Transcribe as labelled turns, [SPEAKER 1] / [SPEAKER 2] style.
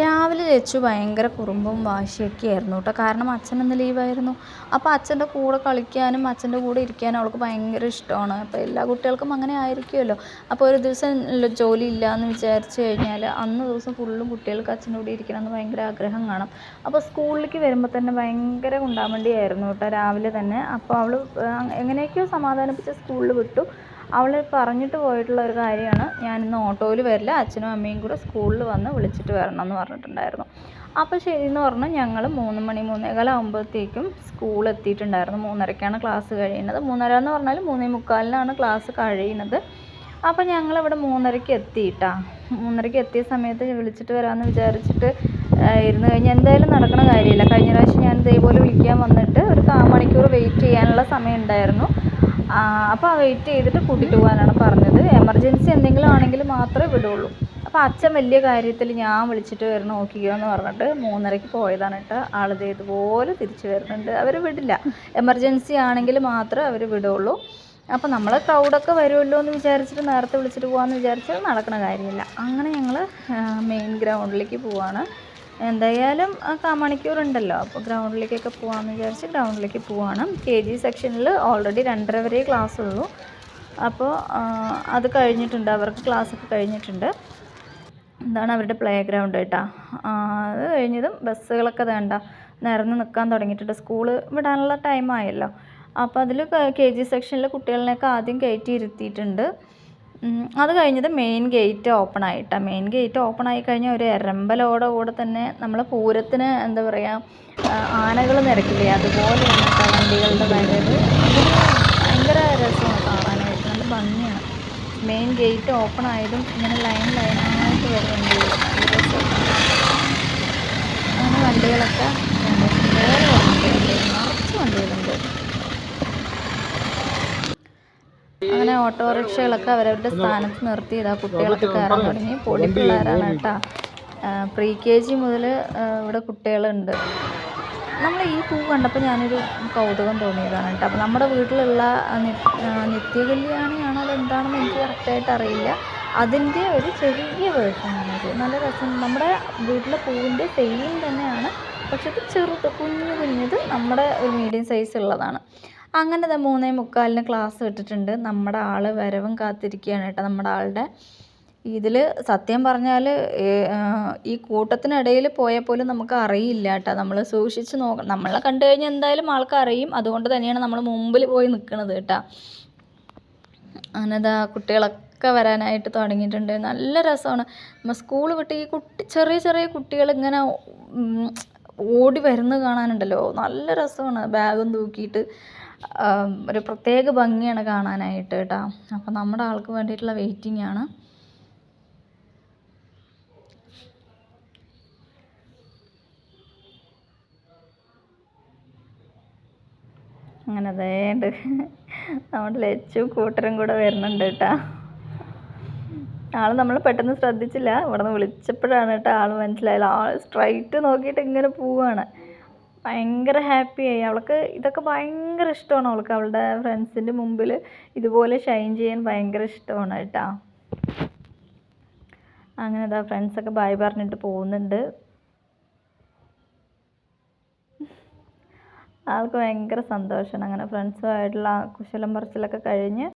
[SPEAKER 1] രാവിലെ രച്ചു ഭയങ്കര കുറുമ്പും വാശിയൊക്കെ ആയിരുന്നു കേട്ടോ. കാരണം അച്ഛൻ ഇന്ന് ലീവായിരുന്നു അപ്പോൾ അച്ഛന്റെ കൂടെ കളിക്കാനും അച്ഛന്റെ കൂടെ ഇരിക്കാനും അവൾക്ക് ഭയങ്കര ഇഷ്ടമാണ്. അപ്പോൾ എല്ലാ കുട്ടികൾക്കും അങ്ങനെ ആയിരിക്കുമല്ലോ. അപ്പോൾ ഒരു ദിവസം ജോലി ഇല്ല എന്ന് വിചാരിച്ചു കഴിഞ്ഞാൽ അന്ന് ദിവസം ഫുള്ളും കുട്ടികൾക്ക് അച്ഛന്റെ കൂടെ ഇരിക്കണം എന്ന് ഭയങ്കര ആഗ്രഹം കാണും. അപ്പോൾ സ്കൂളിലേക്ക് വരുമ്പോൾ തന്നെ ഭയങ്കര കുണ്ടാമണ്ടിയായിരുന്നു കേട്ടോ രാവിലെ തന്നെ. അപ്പോൾ അവൾ എങ്ങനെയൊക്കെയോ സമാധാനിപ്പിച്ച് സ്കൂളിൽ വിട്ടു. അവൾ പറഞ്ഞിട്ട് പോയിട്ടുള്ള ഒരു കാര്യമാണ്. ഞാനിന്ന് ഓട്ടോയിൽ വരില്ല. അച്ഛനും അമ്മയും കൂടെ സ്കൂളിൽ വന്ന് വിളിച്ചിട്ട് വരണം എന്ന് പറഞ്ഞിട്ടുണ്ടായിരുന്നു. അപ്പോൾ ശരി എന്ന് പറഞ്ഞ് ഞങ്ങൾ മൂന്ന് മണി മൂന്നേകാലാകുമ്പോഴത്തേക്കും സ്കൂൾ എത്തിയിട്ടുണ്ടായിരുന്നു. മൂന്നരയ്ക്കാണ് ക്ലാസ് കഴിയുന്നത്. മൂന്നര എന്ന് പറഞ്ഞാൽ മൂന്നേ മുക്കാലിനാണ് ക്ലാസ് കഴിയുന്നത്. അപ്പോൾ ഞങ്ങളിവിടെ മൂന്നരയ്ക്ക് എത്തിയിട്ടാ. മൂന്നരയ്ക്ക് എത്തിയ സമയത്ത് വിളിച്ചിട്ട് വരാമെന്ന് വിചാരിച്ചിട്ട് ഇരുന്ന് കഴിഞ്ഞാൽ എന്തായാലും നടക്കുന്ന കാര്യമില്ല. കഴിഞ്ഞ പ്രാവശ്യം ഞാൻ ഇതേപോലെ വിളിക്കാൻ വന്നിട്ട് ഒരു കാ മണിക്കൂർ വെയിറ്റ് ചെയ്യാനുള്ള സമയം ഉണ്ടായിരുന്നു. അപ്പോൾ വെയിറ്റ് ചെയ്തിട്ട് കൂട്ടിയിട്ട് പോകാനാണ് പറഞ്ഞത്. എമർജൻസി എന്തെങ്കിലും ആണെങ്കിൽ മാത്രമേ വിടുള്ളൂ. അപ്പോൾ അച്ഛൻ വലിയ കാര്യത്തിൽ ഞാൻ വിളിച്ചിട്ട് വരണം നോക്കിക്കോ എന്ന് പറഞ്ഞിട്ട് മൂന്നരയ്ക്ക് പോയതാണ് കേട്ടോ. ആളിത് ഇതുപോലെ തിരിച്ചു വരുന്നുണ്ട്. അവർ വിടില്ല. എമർജൻസി ആണെങ്കിൽ മാത്രമേ അവർ വിടുള്ളൂ. അപ്പോൾ നമ്മൾ ക്രൗഡൊക്കെ വരുമല്ലോ എന്ന് വിചാരിച്ചിട്ട് നേരത്തെ വിളിച്ചിട്ട് പോകാമെന്ന് വിചാരിച്ചാൽ നടക്കുന്ന കാര്യമില്ല. അങ്ങനെ ഞങ്ങൾ മെയിൻ ഗ്രൗണ്ടിലേക്ക് പോവാണ്. എന്തായാലും കാമണിക്കൂർ ഉണ്ടല്ലോ അപ്പോൾ ഗ്രൗണ്ടിലേക്കൊക്കെ പോകാമെന്ന് വിചാരിച്ച് ഗ്രൗണ്ടിലേക്ക് പോവാണ്. കെ ജി സെക്ഷനിൽ ഓൾറെഡി രണ്ടര വരെ ക്ലാസ് ഉള്ളൂ. അപ്പോൾ അത് കഴിഞ്ഞിട്ടുണ്ട്. അവർക്ക് ക്ലാസ്സൊക്കെ കഴിഞ്ഞിട്ടുണ്ട്. എന്താണ് അവരുടെ പ്ലേ ഗ്രൗണ്ട് കേട്ടോ അത് കഴിഞ്ഞതും ബസ്സുകളൊക്കെ വേണ്ട. നിറഞ്ഞു നിൽക്കാൻ തുടങ്ങിയിട്ടുണ്ട്. സ്കൂൾ വിടാനുള്ള ടൈമായല്ലോ അപ്പോൾ അതിൽ കെ ജി സെക്ഷനിൽ കുട്ടികളിനെയൊക്കെ ആദ്യം കയറ്റി ഇരുത്തിയിട്ടുണ്ട്. അത് കഴിഞ്ഞത് മെയിൻ ഗേറ്റ് ഓപ്പൺ ആയിട്ടാണ് മെയിൻ ഗേറ്റ് ഓപ്പൺ ആയി കഴിഞ്ഞാൽ ഒരു എരമ്പലോടെ കൂടെ തന്നെ നമ്മൾ പൂരത്തിന് എന്താ പറയുക ആനകൾ നിരക്കില്ലേ? അതുപോലെ കേട്ടോ വണ്ടികളുടെ വരവ്. ഭയങ്കര രസമാണ് കാണാനായിട്ട്. നല്ല ഭംഗിയാണ്. മെയിൻ ഗേറ്റ് ഓപ്പൺ ആയതും ഇങ്ങനെ ലൈൻ ലൈനായിട്ട് വരുന്നുണ്ട് അങ്ങനെ വണ്ടികളൊക്കെ വേറെ വണ്ടികളുണ്ട് ഓട്ടോറിക്ഷകളൊക്കെ അവരവരുടെ സ്ഥാനത്ത് നിർത്തി ഇതാ കുട്ടികളൊക്കെ കയറാൻ തുടങ്ങി. പൊടി പിള്ളേരാണ് കേട്ടോ. പ്രീ കെ ജി മുതൽ ഇവിടെ കുട്ടികളുണ്ട്. നമ്മൾ ഈ പൂ കണ്ടപ്പോൾ ഞാനൊരു കൗതുകം തോന്നിയതാണ് കേട്ടോ. അപ്പോൾ നമ്മുടെ വീട്ടിലുള്ള നിത്യകല്യാണിയാണോ അതെന്താണെന്ന് എനിക്ക് കറക്റ്റായിട്ട് അറിയില്ല. അതിന്റെ ഒരു ചെറിയ വേർഷനാണിത് നല്ല രസം. നമ്മുടെ വീട്ടിലെ പൂവിന്റെ സെയിം തന്നെയാണ്. പക്ഷെ ഇത് ചെറുത് കുഞ്ഞു കുഞ്ഞത് നമ്മുടെ ഒരു മീഡിയം സൈസ് ഉള്ളതാണ്. അങ്ങനെ ദാ മൂന്നേ മുക്കാലിന് ക്ലാസ് വിട്ടിട്ടുണ്ട്. നമ്മുടെ ആൾ വരവും കാത്തിരിക്കുകയാണ് കേട്ടോ. നമ്മുടെ ആളുടെ ഇതിൽ സത്യം പറഞ്ഞാൽ ഈ കൂട്ടത്തിനിടയിൽ പോയാൽ പോലും നമുക്ക് അറിയില്ല കേട്ടോ. നമ്മൾ സൂക്ഷിച്ച് നോക്കണം നമ്മളെ കണ്ടു കഴിഞ്ഞാൽ എന്തായാലും ആൾക്കറിയും അതുകൊണ്ട് തന്നെയാണ് നമ്മൾ മുമ്പിൽ പോയി നിൽക്കുന്നത് കേട്ടോ. അങ്ങനെതാ കുട്ടികളൊക്കെ വരാനായിട്ട് തുടങ്ങിയിട്ടുണ്ട്. നല്ല രസമാണ്. നമ്മൾ സ്കൂൾ വിട്ട് ഈ കുട്ടി ചെറിയ ചെറിയ കുട്ടികൾ ഇങ്ങനെ ഓടി വരുന്നത് കാണാനുണ്ടല്ലോ. നല്ല രസമാണ്. ബാഗും തൂക്കിയിട്ട് ഒരു പ്രത്യേക ഭംഗിയാണ് കാണാനായിട്ട് കേട്ടോ. അപ്പോൾ നമ്മുടെ ആൾക്ക് വേണ്ടിയിട്ടുള്ള വെയിറ്റിംഗ് ആണ്. അങ്ങനെ അതേണ്ട് നമ്മുടെ ലച്ചും കൂട്ടരും കൂടെ വരുന്നുണ്ട് കേട്ടോ. ആൾ നമ്മൾ പെട്ടെന്ന് ശ്രദ്ധിച്ചില്ല. ഇവിടെ നിന്ന് വിളിച്ചപ്പോഴാണ് കേട്ടോ ആൾ മനസ്സിലായത്. ആൾ സ്ട്രൈറ്റ് നോക്കിയിട്ട് ഇങ്ങനെ പോവാണ്. ഭയങ്കര ഹാപ്പിയായി അവൾക്ക് ഇതൊക്കെ ഭയങ്കര ഇഷ്ടമാണ് അവൾക്ക്. അവളുടെ ഫ്രണ്ട്സിന്റെ മുമ്പിൽ ഇതുപോലെ ഷൈൻ ചെയ്യാൻ ഭയങ്കര ഇഷ്ടമാണ് കേട്ടോ. അങ്ങനെ ഇതാ ഫ്രണ്ട്സൊക്കെ ബായ് പറഞ്ഞിട്ട് പോകുന്നുണ്ട്. ആൾക്ക് ഭയങ്കര സന്തോഷമാണ് അങ്ങനെ ഫ്രണ്ട്സുമായിട്ടുള്ള കുശലം പറച്ചിലൊക്കെ കഴിഞ്ഞ്